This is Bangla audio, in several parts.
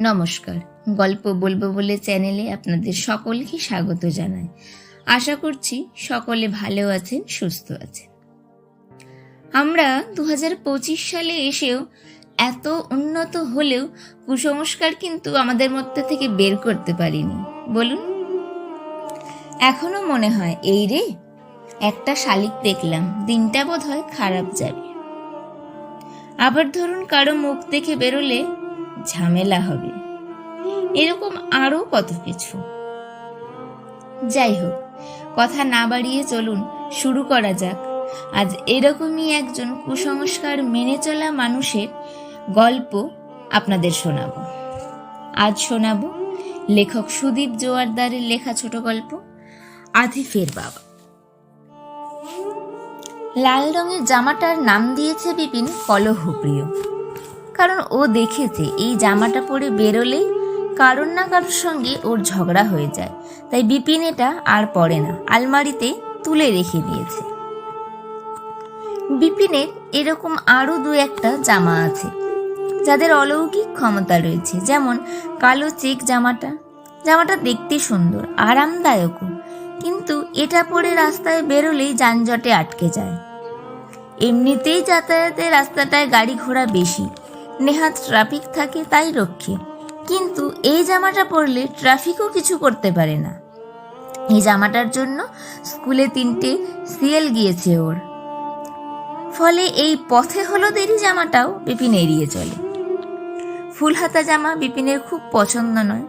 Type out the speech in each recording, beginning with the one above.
নমস্কার। গল্প বলব বলে চ্যানেলে আপনাদের সকলকে স্বাগত জানাই। আশা করছি সকলে ভালো আছেন, সুস্থ আছেন। আমরা দু হাজার পঁচিশ সালে এসেও এত উন্নত হলেও কুসংস্কার কিন্তু আমাদের মধ্যে থেকে বের করতে পারিনি। বলুন। এখনও মনে হয়, এই রে, একটা শালিক দেখলাম, দিনটা বোধ হয় খারাপ যাবে। আবার ধরুন কারও মুখ দেখে বেরোলে ঝামেলা হবে। এরকম আরও কত কিছু। যাই হোক, কথা না বাড়িয়ে চলুন, শুরু করা যাক। আজ এরকমই একজন কুসংস্কার মেনে চলা মানুষের গল্প আপনাদের শোনাবো। আজ শোনাবো লেখক সুদীপ জোয়ারদারের লেখা ছোট গল্প আধিফের বাবা। লাল রঙের জামাটার নাম দিয়েছে বিপিন কলহপ্রিয় কারণ ও দেখেছে এই জামাটা পরে বেরোলেই কারোর না কারোর সঙ্গে ওর ঝগড়া হয়ে যায়। তাই বিপিন এটা আর পরে না, আলমারিতে তুলে রেখে দিয়েছে। বিপিনের এরকম আরও দু একটা জামা আছে। যাদের অলৌকিক ক্ষমতা রয়েছে, যেমন কালো চেক জামাটা। জামাটা দেখতে সুন্দর, আরামদায়কও। কিন্তু এটা পরে রাস্তায় বেরোলেই যানজটে আটকে যায়। এমনিতেই যাতায়াতের রাস্তাটায় গাড়ি ঘোড়া বেশি, নেহাত ট্রাফিক থাকে তাই রক্ষে। কিন্তু এই জামাটা পরলে ট্রাফিকও কিছু করতে পারে না। এই জামাটার জন্য স্কুলে তিনটে সিএল গিয়েছে ওর। ফলে এই পথে হলো দেরি জামাটাও বিপিন এড়িয়ে চলে। ফুলহাতা জামা বিপিনের খুব পছন্দ নয়।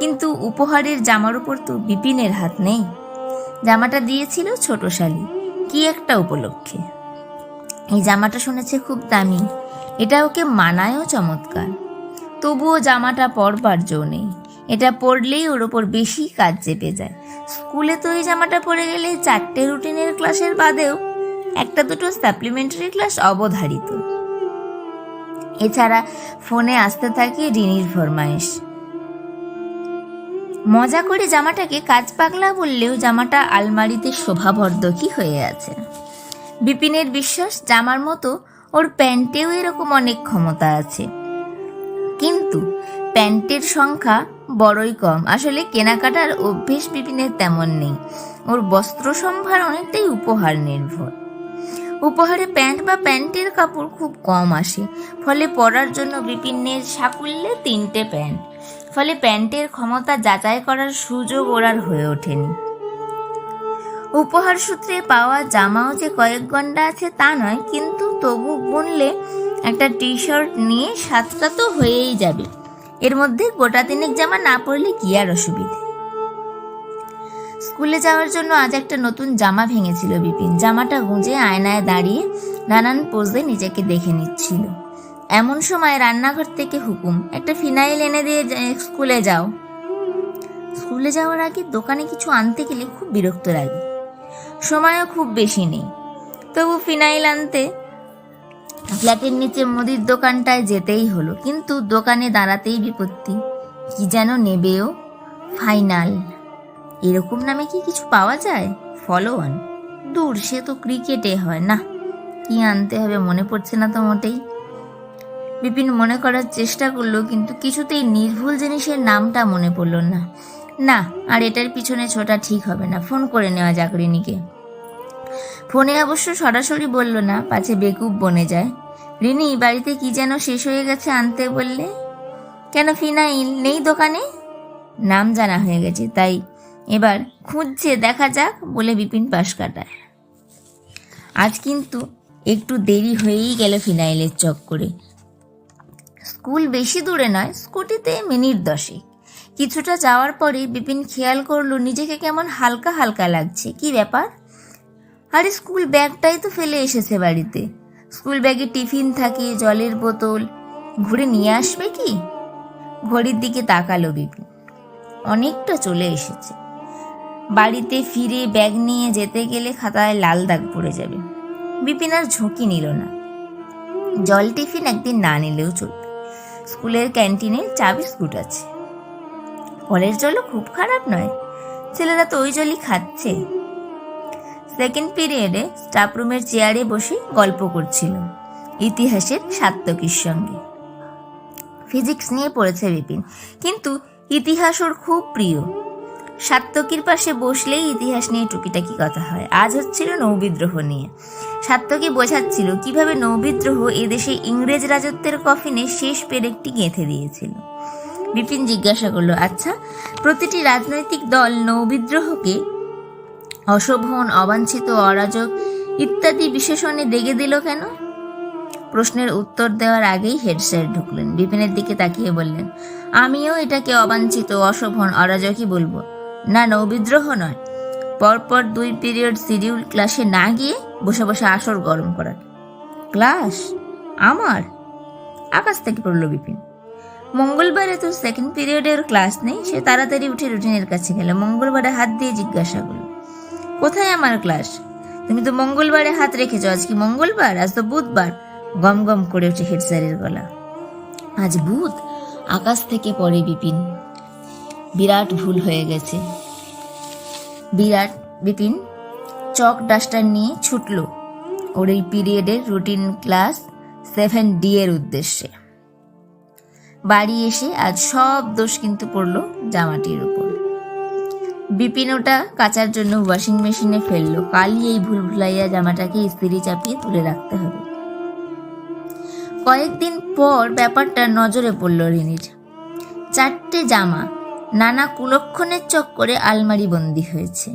কিন্তু উপহারের জামার উপর তো বিপিনের হাত নেই। জামাটা দিয়েছিল ছোট শালি। কি একটা উপলক্ষে। এই জামাটা শুনেছে খুব দামি। এটা ওকে মানায়ও চমৎকার। তবুও জামাটা পরবার জো নেই। এটা পরলেই ওর ওপর বেশি কাজ চেপে যায়। স্কুলে তো এই জামাটা পরে গেলে চারটে রুটিনের ক্লাসের বাদেও একটা দুটো সাপ্লিমেন্টারি ক্লাস অবধারিত। এছাড়া ফোনে আসতে থাকে রিনির ফরমাইশ। মজা করে জামাটাকে কাজ পাগলা বললেও জামাটা আলমারিতে শোভাবর্ধকই হয়ে আছে। বিপিনের বিশ্বাস, জামার মতো ওর প্যান্টেও এরকম অনেক ক্ষমতা আছে। কিন্তু প্যান্টের সংখ্যা বড়ই কম। আসলে কেনাকাটার অভ্যেস বিপিনের তেমন নেই। ওর বস্ত্র সম্ভার অনেকটাই উপহার নির্ভর। উপহারে প্যান্ট বা প্যান্টের কাপড় খুব কম আসে। ফলে পরার জন্য বিপিনের সাকুল্যে তিনটে প্যান্ট। ফলে প্যান্টের ক্ষমতা যাচাই করার সুযোগ ওর আর হয়ে ওঠেনি। উপহার সূত্রে পাওয়া জামাও যে কয়েক ঘণ্টা আছে তা নয়, কিন্তু তবু বুনলে একটা টি শার্ট নিয়ে সাতটা তো হয়েই যাবে। এর মধ্যে গোটা তিনেক জামা না পরলে কি আর অসুবিধে? স্কুলে যাওয়ার জন্য আজ একটা নতুন জামা ভেঙেছিল বিপিন। জামাটা গুঁজে আয়নায় দাঁড়িয়ে নানান পোজে নিজেকে দেখে নিচ্ছিল। এমন সময় রান্নাঘর থেকে হুকুম, একটা ফিনাইল এনে দিয়ে স্কুলে যাও। স্কুলে যাওয়ার আগে দোকানে কিছু আনতে গেলে খুব বিরক্ত লাগে। সময়ও খুব বেশি নেই। তবু ফিনাইল আনতে ফ্ল্যাটের নিচে মুদির দোকানটায় যেতেই হলো, কিন্তু দোকানে দাঁড়াতেই বিপত্তি। কি যেন নেবেও ফাইনাল। এরকম নামে কি কিছু পাওয়া যায়? ফলো অন দূর, সে তো ক্রিকেটে হয়, না? কি আনতে হবে মনে পড়ছে না তো মোটেই। বিপিন মনে করার চেষ্টা করল, কিন্তু কিছুতেই নির্ভুল জিনিসের নামটা মনে পড়ল না। না, আর এটার পিছনে ছোটা ঠিক হবে না। ফোন করে নেওয়া যাক রিনিকে। ফোনে অবশ্য সরাসরি বলল না, পাছে বেকুব বনে যায়। রিনি, বাড়িতে কি যেন শেষ হয়ে গেছে আনতে বললে? কেন ফিনাইল নেই দোকানে? নাম জানা হয়ে গেছে, তাই এবার খুঁজছে, দেখা যাক বলে বিপিন পাশ কাটায়। আজ কিন্তু একটু দেরি হয়েই গেল ফিনাইলের চক্করে। স্কুল বেশি দূরে নয়, স্কুটিতে মিনিট দশেক। কিছুটা যাওয়ার পরে বিপিন খেয়াল করল, নিজেকে কেমন হালকা হালকা লাগছে। কি ব্যাপার? আরে স্কুল ব্যাগটাই তো ফেলে এসেছে বাড়িতে। স্কুল ব্যাগে টিফিন থাকে, জলের বোতল। ঘুরে নিয়ে আসবে কি? ঘড়ির দিকে তাকালো বিপিন। অনেকটা চলে এসেছে। বাড়িতে ফিরে ব্যাগ নিয়ে যেতে গেলে খাতায় লাল দাগ পড়ে যাবে। বিপিন আর ঝুঁকি নিল না। জল টিফিন একদিন না নিলেও চলবে। স্কুলের ক্যান্টিনে চা বিস্কুট আছে। কলের জলও খুব খারাপ নয়। ছেলেরা তো ওই জলই খাচ্ছে। সেকেন্ড পিরিয়ডে স্টাফ রুমের চেয়ারে বসে গল্প করছিল ইতিহাসের সাত্তকীর সঙ্গে। ফিজিক্স নিয়ে পড়েছে বিপিন। কিন্তু ইতিহাস ওর খুব প্রিয়। সাত্তকীর পাশে বসলেই ইতিহাস নিয়ে টুকিটাকি কথা হয়। আজ হচ্ছিল নৌবিদ্রোহ নিয়ে। সাত্তকী বোঝাচ্ছিল কীভাবে নৌবিদ্রোহ এদেশে ইংরেজ রাজত্বের কফিনে শেষ পেরেকটি গেঁথে দিয়েছিল। বিপিন জিজ্ঞাসা করল আচ্ছা প্রতিটি রাজনৈতিক দল নৌবিদ্রোহকে অশোভন, অবাঞ্ছিত, অরাজক ইত্যাদি বিশেষণে দেগে দিল কেন? প্রশ্নের উত্তর দেওয়ার আগেই হেড স্যার ঢুকলেন। বিপিনের দিকে তাকিয়ে বললেন, আমিও এটাকে অবাঞ্ছিত, অশোভন, অরাজকই বলব। না নৌবিদ্রোহ নয়। পরপর দুই পিরিয়ড শিডিউল ক্লাসে না গিয়ে বসে বসে আসর গরম করার। ক্লাস? আমার? আকাশ থেকে পড়ল বিপিন। মঙ্গলবারে তো সেকেন্ড পিরিয়ডের ক্লাস নেই, সে তাড়াতাড়ি উঠে রুটিনের কাছে গেল। মঙ্গলবারে হাত দিয়ে জিজ্ঞাসা করল, কোথায় আমার ক্লাস? তুমি তো মঙ্গলবারে হাত রেখেছো, আজ কি মঙ্গলবার? আজ তো বুধবার। গম গম করে ওঠে হেড স্যারের গলা। আজ বুধ? আকাশ থেকে পড়ে বিপিন। বিরাট ভুল হয়ে গেছে। বিরাট বিপিন চক ডাস্টার নিয়ে ছুটল ওর এই পিরিয়ডের রুটিন ক্লাস সেভেন ডি এর উদ্দেশ্যে। বাড়ি এসে আজ সব দোষ কিন্তু পড়ল জামাটির উপর। বিপিন ওটা কাচার জন্য ওয়াশিং মেশিনে ফেলল। কালই এই ভুল ভুলাইয়া জামাটাকে ইস্ত্রি চাপিয়ে তুলে রাখতে হবে। কয়েকদিন পর ব্যাপারটা নজরে পড়ল রিনির। চারটে জামা নানা কুলক্ষণের চক্করে আলমারি বন্দি হয়েছে।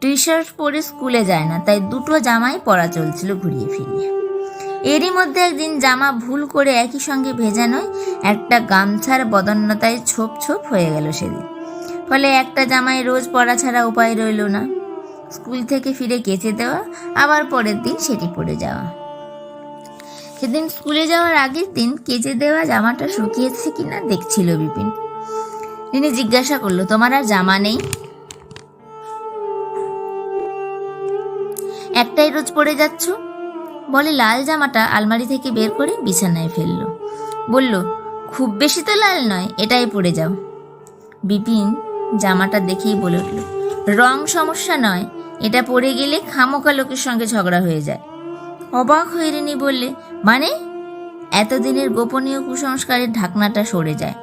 টি শার্ট পরে স্কুলে যায় না, তাই দুটো জামাই পরা চলছিল ঘুরিয়ে ফিরিয়ে। এরই মধ্যে একদিন জামা ভুল করে একই সঙ্গে ভেজানোয় একটা গামছার বদন্যতায় ছোপ ছোপ হয়ে গেল সেদিন। ফলে একটা জামাই রোজ পরা ছাড়া উপায় রইল না। স্কুল থেকে ফিরে কেচে দেওয়া, আবার পরের দিন সেটি পরে যাওয়া। সেদিন স্কুলে যাওয়ার আগের দিন কেচে দেওয়া জামাটা শুকিয়েছে কিনা দেখছিল বিপিন। তিনি জিজ্ঞাসা করল, তোমার আর জামা নেই? একটাই রোজ পরে যাচ্ছ? বলে লাল জামাটা আলমারি থেকে বের করে বিছানায় ফেলল। বলল, খুব বেশি তো লাল নয়, এটাই পরে যাও। বিপিন জামাটা দেখেই বলে উঠল, রং সমস্যা নয়, এটা পরে গেলে খামোকা লোকের সঙ্গে ঝগড়া হয়ে যায়। অবাক হয়ে রিনি বললে মানে? এতদিনের গোপনীয় কুসংস্কারের ঢাকনাটা সরে যায়।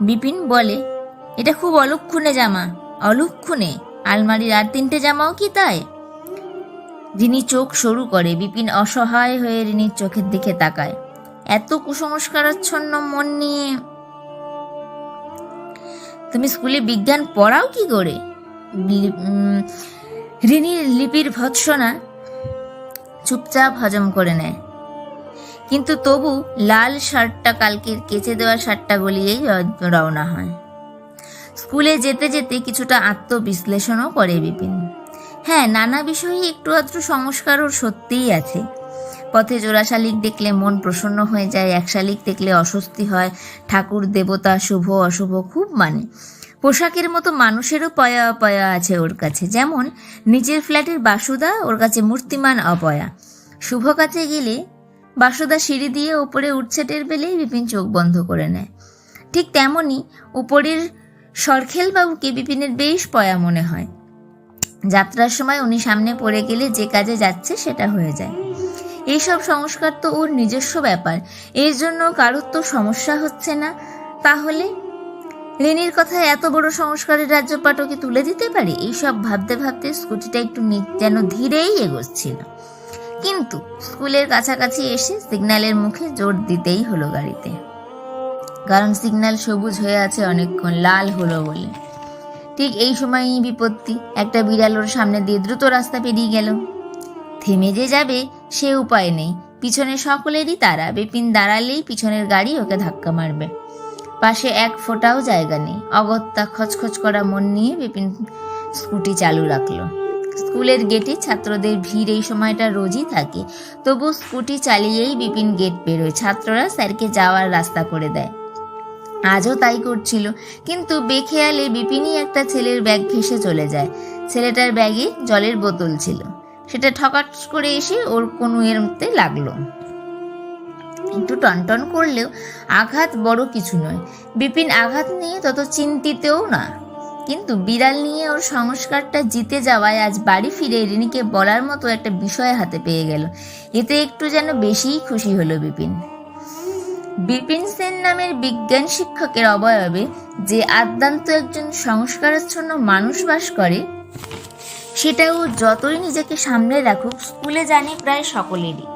বিপিন বলে এটা খুব অলক্ষণে জামা। অলক্ষণে? আলমারির আর তিনটে জামাও কি তাই? রিনি চোখ সরু করে, বিপিন অসহায় হয়ে রিনির চোখের দিকে তাকায়। এত কুসংস্কারাচ্ছন্ন মন নিয়ে। তুমি স্কুলে বিজ্ঞান পড়াও কি করে? রিনির লিপির ভৎসনা চুপচাপ হজম করে নেয়। কিন্তু তবু লাল শার্টটা কালকের কেচে দেওয়া শার্টটা গলিয়েই র- রওনা হয়। স্কুলে যেতে যেতে কিছুটা আত্মবিশ্লেষণও করে বিপিন। হ্যাঁ নানা বিষয়ে একটু আধটু সংস্কার ওর সত্যিই আছে। পথে জোড়া শালিক দেখলে মন প্রসন্ন হয়ে যায়, এক শালিক দেখলে অস্বস্তি হয়। ঠাকুর, দেবতা, শুভ, অশুভ খুব মানে। পোশাকের মতো মানুষেরও পয়া অপয়া আছে ওর কাছে। যেমন নিজের ফ্ল্যাটের বাসুদা, ওর কাছে মূর্তিমান অপয়া। শুভ কাছে গেলে বাসুদা সিঁড়ি দিয়ে ওপরে উঠছে টের পেলেই বিপিন চোখ বন্ধ করে নেয়। ঠিক তেমনই উপরের সরখেল বাবুকে বিপিনের বেশ পয়া মনে হয়। যাত্রার সময় উনি সামনে পড়ে গেলে যে কাজে যাচ্ছে সেটা হয়ে যায়। এইসব সংস্কার তো ওর নিজস্ব ব্যাপার। এর জন্য কারোর তো সমস্যা হচ্ছে না। তাহলে রেনির কথা এত বড় সংস্কারের রাজ্যপাটকে তুলে দিতে পারে? এইসব ভাবতে ভাবতে স্কুটিটা একটু যেন ধীরেই এগোচ্ছিল। কিন্তু স্কুলের কাছাকাছি এসে সিগন্যালের মুখে জোর দিতেই হলো গাড়িতে। কারণ সিগন্যাল সবুজ হয়ে আছে অনেকক্ষণ, লাল হলো বলে। ঠিক এই সময়ই বিপত্তি, একটা বিড়াল ওর সামনে দিয়ে দ্রুত রাস্তা পেরিয়ে গেল। থেমে যে যাবে, সে উপায় নেই। পিছনে সকলেরই তারা, বিপিন দাঁড়ালেই পিছনের গাড়ি ওকে ধাক্কা মারবে। পাশে এক ফোঁটাও জায়গা নেই। অগত্যা খচখচ করা মন নিয়ে বিপিন স্কুটি চালু রাখল। স্কুলের গেটে ছাত্রদের ভিড় এই সময়টা রোজই থাকে। তবু স্কুটি চালিয়েই বিপিন গেট বেরোয়। ছাত্ররা স্যারকে যাওয়ার রাস্তা করে দেয়। আজও তাই করছিল। কিন্তু বেখেয়ালে বিপিনই একটা ছেলের ব্যাগ ঘেসে চলে যায়। ছেলেটার ব্যাগে জলের বোতল ছিল। সেটা ঠকাট করে এসে ওর কোনো এর মধ্যে লাগল। একটু টনটন করলেও আঘাত বড় কিছু নয়। বিপিন আঘাত নিয়ে তত চিন্তিতও না। কিন্তু বিড়াল নিয়ে ওর সংস্কারটা জিতে যাওয়ায় আজ বাড়ি ফিরে রিনিকে বলার মতো একটা বিষয় হাতে পেয়ে গেল। এতে একটু যেন বেশিই খুশি হলো বিপিন। বিপিন সেন নামের বিজ্ঞান শিক্ষকের অবয়বে যে আদ্যান্ত একজন সংস্কারাচ্ছন্ন মানুষ বাস করে, সেটাও যতই নিজেকে সামলে রাখুক, স্কুলে জানে প্রায় সকলেরই।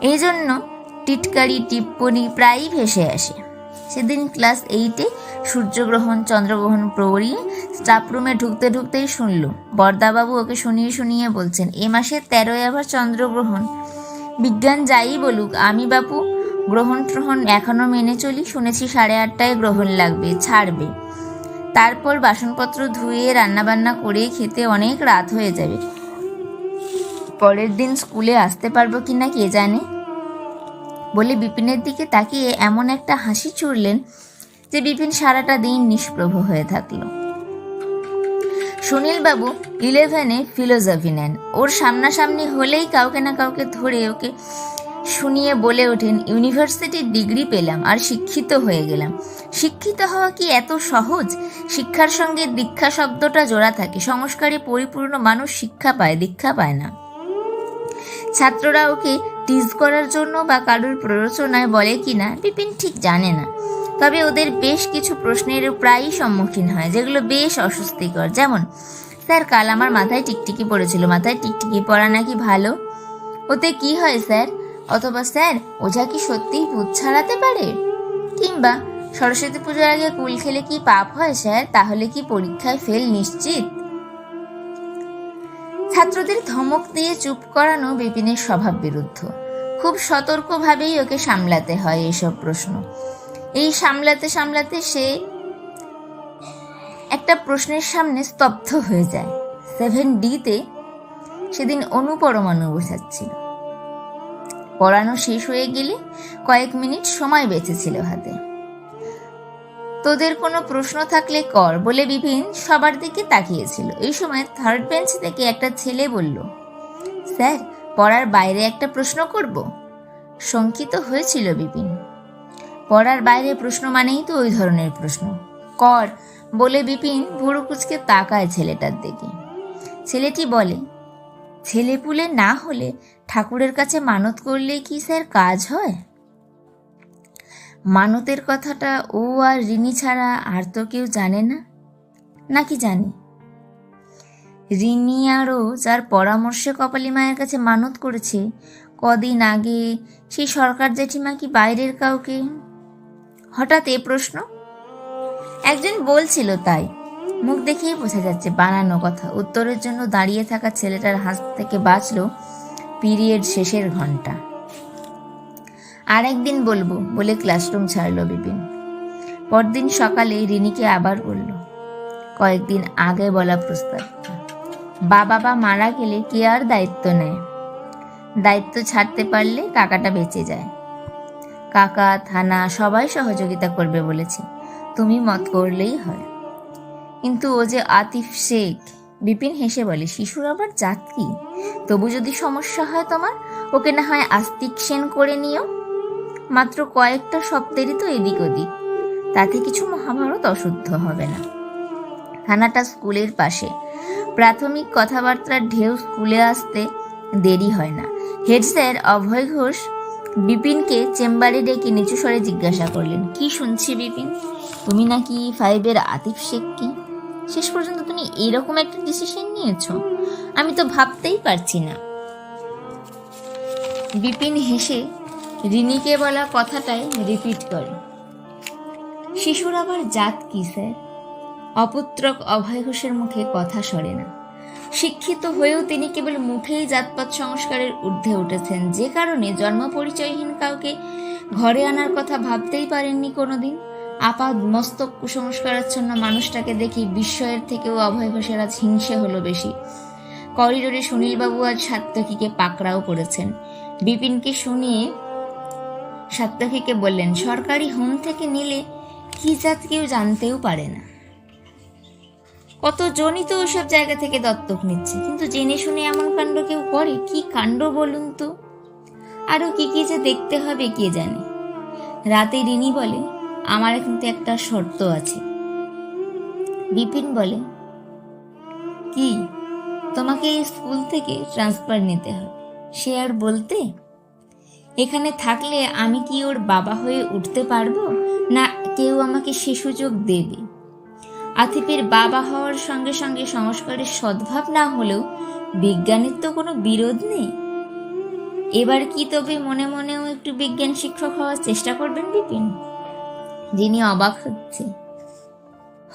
এই জন্য টিটকারি, টিপ্পনি প্রায়ই ভেসে আসে। সেদিন ক্লাস এইটে সূর্যগ্রহণ, চন্দ্রগ্রহণ পড়িয়ে স্টাফ রুমে ঢুকতে ঢুকতেই শুনল বরদাবাবু ওকে শুনিয়ে শুনিয়ে বলছেন, এ মাসে তেরোই আবার চন্দ্রগ্রহণ বিজ্ঞান যাই বলুক, আমি বাপু গ্রহণ ট্রহণ এখনও মেনে চলি, শুনেছি সাড়ে আটটায় গ্রহণ লাগবে, ছাড়বে। তারপর বাসনপত্র ধুয়ে, রান্নাবান্না করে খেতে অনেক রাত হয়ে যাবে। পরের দিন স্কুলে আসতে পারব কি না কে জানে? বলে বিপিনের দিকে তাকিয়ে এমন একটা হাসি ছুড়লেন যে বিপিন সারাটা দিন নিষ্প্রভ হয়ে থাকল। সুনীলবাবু ইলেভেনে ফিলোসফি নেন। ওর সামনাসামনি হলেই কাউকে না কাউকে ধরে ওকে শুনিয়ে বলে ওঠেন ইউনিভার্সিটির ডিগ্রি পেলাম আর শিক্ষিত হয়ে গেলাম। শিক্ষিত হওয়া কি এত সহজ? শিক্ষার সঙ্গে দীক্ষা শব্দটা জোড়া থাকে। সংস্কারে পরিপূর্ণ মানুষ শিক্ষা পায়, দীক্ষা পায় না। ছাত্ররা ওকে টিজ করার জন্য বা কারোর প্ররোচনায় বলে কি না বিপিন ঠিক জানে না। তবে ওদের বেশ কিছু প্রশ্নের প্রায়ই সম্মুখীন হয়, যেগুলো বেশ অস্বস্তিকর। যেমন, স্যার, কাল আমার মাথায় টিকটিকি পড়েছিল। মাথায় টিকটিকি পড়া নাকি ভালো? ওতে কি হয়, স্যার? অথবা, স্যার, ওঝা কি সত্যিই ভূত ছাড়াতে পারে? কিংবা, সরস্বতী পুজোর আগে কুল খেলে কি পাপ হয়, স্যার? তাহলে কি পরীক্ষায় ফেল নিশ্চিত? ছাত্রদের ধমক দিয়ে চুপ করানো বিপিনের স্বভাব বিরুদ্ধ খুব সতর্কভাবেই ওকে সামলাতে হয় এসব প্রশ্ন। এই সামলাতে সামলাতে সে একটা প্রশ্নের সামনে স্তব্ধ হয়ে যায়। সেভেন ডিতে সেদিন অনুপরমাণু বোঝাচ্ছিল পড়ানো শেষ হয়ে গেলে কয়েক মিনিট সময় বেঁচেছিল হাতে। তোদের কোনো প্রশ্ন থাকলে কর বলে বিপিন সবার দিকে তাকিয়েছিল। এই সময় থার্ড বেঞ্চ থেকে একটা ছেলে বলল, স্যার, পড়ার বাইরে একটা প্রশ্ন করব? শঙ্কিত হয়েছিল বিপিন। পড়ার বাইরে প্রশ্ন মানেই তো ওই ধরনের প্রশ্ন। কর, বলে বিপিন ভুরু কুচকে তাকায় ছেলেটার দিকে। ছেলেটি বলে, ছেলেপুলে না হলে ঠাকুরের কাছে মানত করলে কি স্যার কাজ হয়? মানতের কথাটা ও আর রিনি ছাড়া আর তো কেউ জানে না। নাকি জানে? রিনি আরও যার পরামর্শে কপালী মায়ের কাছে মানত করেছে, কদিন আগে সেই সরকার জেঠিমা কি বাইরের কাউকে হঠাৎ এ প্রশ্ন? একজন বলছিল তাই। মুখ দেখেই বোঝা যাচ্ছে বানানো কথা। উত্তরের জন্য দাঁড়িয়ে থাকা ছেলেটার হাত থেকে বাঁচল পিরিয়ড শেষের ঘণ্টা। আর একদিন বলব বলে ক্লাসরুম ছাড়লো বিপিন। পরদিন সকালে রিনিকে আবার বলল, কয়েকদিন আগে বলা প্রস্তাব। বাবা বা মারা গেলে কে আর দায়িত্ব নেয়? দায়িত্ব ছাড়তে পারলে কাকাটা বেঁচে যায়। কাকা, থানা সবাই সহযোগিতা করবে বলেছে। তুমি মত করলেই হয়। কিন্তু ও যে আতিফ শেখ, বিপিন হেসে বলে, শিশুর আবার জাত কি? তবু যদি সমস্যা হয় তোমার, ওকে না হয় আস্তিক সেন করে নিও? মাত্র কয়েকটা শব্দেরই তো এদিক ওদিক। তাতে কিছু মহাভারত অশুদ্ধ হবে না। থানাটা স্কুলের পাশে। প্রাথমিক কথাবার্তার ঢেউ স্কুলে আসতে দেরি হয় না। হেড স্যার অভয় ঘোষ বিপিনকে চেম্বারে ডেকে নিচু স্বরে জিজ্ঞাসা করলেন, কি শুনছি বিপিন? তুমি নাকি ফাইভের আতিফ শেখ কি? শেষ পর্যন্ত তুমি এইরকম একটা ডিসিশন নিয়েছো? আমি তো ভাবতেই পারছি না। বিপিন হেসে রিনিকে বলা কথাটাই রিপিট করে, শিশুর আবার জাত কি স্যার অপুত্রক অভয় ঘোষের মুখে কথা সরে না। শিক্ষিত হয়েও তিনি কেবল মুখেই জাতপাত সংস্কারের ঊর্ধ্বে উঠেছেন। যে কারণে জন্ম পরিচয়হীন কাউকে ঘরে আনার কথা ভাবতেই পারেননি কোনোদিন। আপাদ মস্তক কুসংস্কারাচ্ছন্ন মানুষটাকে দেখি বিস্ময়ের থেকেও অভয় ঘোষের আজ হিংসে হলো বেশি। করিডোরে সুনীলবাবু আজ সাত্তকীকে পাকড়াও করেছেন। বিপিনকে শুনিয়ে সাত্তকীকে বললেন, সরকারি হোম থেকে নিলে কি জাত কেউ জানতেও পারে না। কতজনই তো ওসব জায়গা থেকে দত্তক নিচ্ছে। কিন্তু জেনে শুনে এমন কাণ্ড কেউ করে? কি কাণ্ড বলুন তো? আরও কি কি যে দেখতে হবে কে জানে? রাতে রিনি বলে, আমার কিন্তু একটা শর্ত আছে। বিপিন বলে, কি? তোমাকে এই স্কুল থেকে ট্রান্সফার নিতে হবে। সে আর বলতে, এখানে থাকলে আমি কি ওর বাবা হয়ে উঠতে পারব? না, কেউ আমাকে সে সুযোগ দেবে। আতিফের বাবা হওয়ার সঙ্গে সঙ্গে সংস্কারের সদ্ভাব না হলেও বিজ্ঞানের তো কোনো বিরোধ নেই। এবার কি তবে মনে মনেও একটু বিজ্ঞান শিক্ষক হওয়ার চেষ্টা করবেন বিপিন? যিনি অবাক হচ্ছে।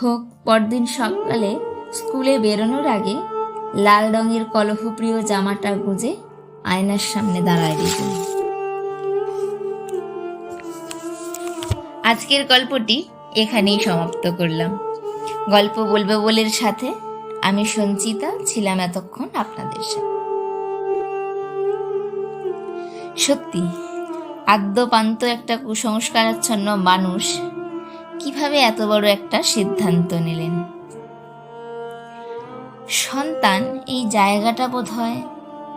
হোক, পরদিন সকালে স্কুলে বেরোনোর আগে লাল রঙের কলহপ্রিয় জামাটা গুঁজে আয়নার সামনে দাঁড়ায় বিপিন। আজকের গল্পটি এখানেই সমাপ্ত করলাম। গল্প বলবে বলের সাথে। আমি সঞ্চিতা, ছিলাম এতক্ষণ আপনাদের সাথে। সত্যি, আদ্যপান্ত একটা কুসংস্কারাচ্ছন্ন মানুষ কীভাবে এত বড় একটা সিদ্ধান্ত নিলেন? সন্তান এই জায়গাটা বোধ হয়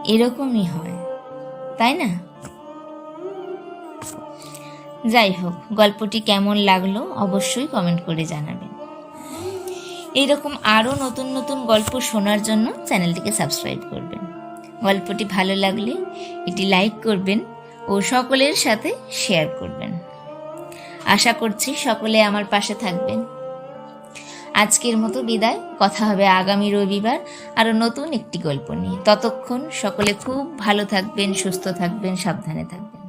এরকমই হয়, তাই না? যাই হোক, গল্পটি কেমন লাগল অবশ্যই কমেন্ট করে জানাবেন। এইরকম আরও নতুন নতুন গল্প শোনার জন্য চ্যানেলটিকে সাবস্ক্রাইব করবেন। গল্পটি ভালো লাগলে এটি লাইক করবেন ও সকলের সাথে শেয়ার করবেন। আশা করছি সকলে আমার পাশে থাকবেন। আজকের মতো বিদায়। কথা হবে আগামী রবিবার আরও নতুন একটি গল্প নিয়ে। ততক্ষণ সকলে খুব ভালো থাকবেন, সুস্থ থাকবেন, সাবধানে থাকবেন।